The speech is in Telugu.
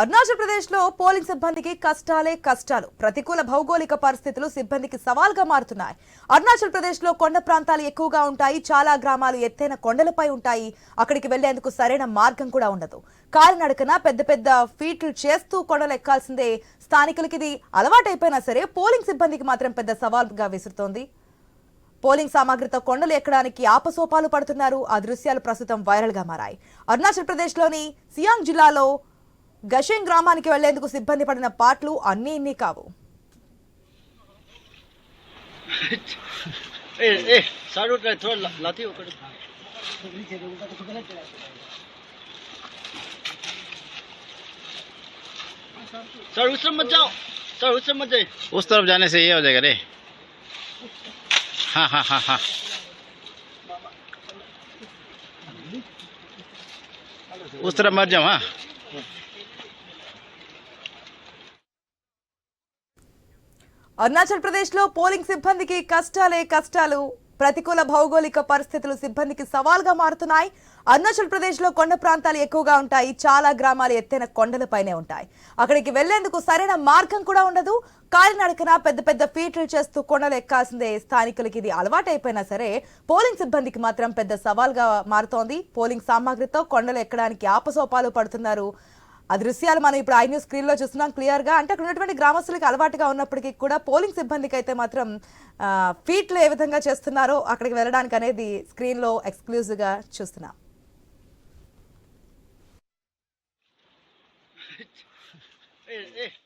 అరుణాచల్ ప్రదేశ్లో పోలింగ్ సిబ్బందికి కష్టాలే కష్టాలు. ప్రతికూల భౌగోళిక పరిస్థితులు సిబ్బందికి సవాల్గా మారుతున్నాయి. అరుణాచల్ ప్రదేశ్లో కొండ ప్రాంతాలు ఎక్కువగా ఉంటాయి. చాలా గ్రామాలు ఎత్తైన కొండలపై ఉంటాయి. అక్కడికి వెళ్ళేందుకు సరైన మార్గం కూడా ఉండదు. కాలినడకన పెద్ద పెద్ద ఫీట్లు చేస్తూ కొండలు ఎక్కాల్సిందే. స్థానికులకి ఇది అలవాటైపోయినా సరే పోలింగ్ సిబ్బందికి మాత్రం పెద్ద సవాల్గా విసురుతోంది. పోలింగ్ సామాగ్రితో కొండలు ఎక్కడానికి ఆపసోపాలు పడుతున్నారు. ఆ దృశ్యాలు ప్రస్తుతం వైరల్గా మారాయి. అరుణాచల్ ప్రదేశ్లోని సియాంగ్ జిల్లాలో గషెంగ్ గ్రామానికి వెళ్లేందుకు సిబ్బంది పడిన పాటలు అన్నీ ఇన్ని కావు ए ए साइड उठ रहे थोड़ा ला- लाती हो कर सर उस तरफ मत जाओ सर उस तरफ मत जाइए उस तरफ जाने से ये हो जाएगा रे हाँ हाँ हाँ हाँ उस तरफ मत जाओ हाँ అరుణాచల్ ప్రదేశ్లో పోలింగ్ సిబ్బందికి కష్టాలే కష్టాలు. ప్రతికూల భౌగోళిక పరిస్థితులు సిబ్బందికి సవాల్గా మారుతున్నాయి. అరుణాచల్ ప్రదేశ్లో కొండ ప్రాంతాలు ఎక్కువగా ఉంటాయి. చాలా గ్రామాలు ఎత్తైన కొండలపైనే ఉంటాయి. అక్కడికి వెళ్ళేందుకు సరైన మార్గం కూడా ఉండదు. కాలినడకన పెద్ద పెద్ద ఫీట్లు చేస్తూ కొండలు ఎక్కాల్సిందే. స్థానికులకి ఇది అలవాటైపోయినా సరే పోలింగ్ సిబ్బందికి మాత్రం పెద్ద సవాల్గా మారుతోంది. పోలింగ్ సామాగ్రితో కొండలు ఎక్కడానికి ఆపసోపాలు పడుతున్నారు. ఆ దృశ్యాలు మనం ఇప్పుడు ఐ న్యూస్ స్క్రీన్లో చూస్తున్నాం క్లియర్గా అంటే అక్కడ ఉన్నటువంటి గ్రామస్తులకి అలవాటుగా ఉన్నప్పటికీ కూడా పోలింగ్ సిబ్బందికి అయితే మాత్రం ఫీట్లు ఏ విధంగా చేస్తున్నారో అక్కడికి వెళ్ళడానికి అనేది స్క్రీన్లో ఎక్స్క్లూజివ్గా చూస్తున్నాం Hey, hey.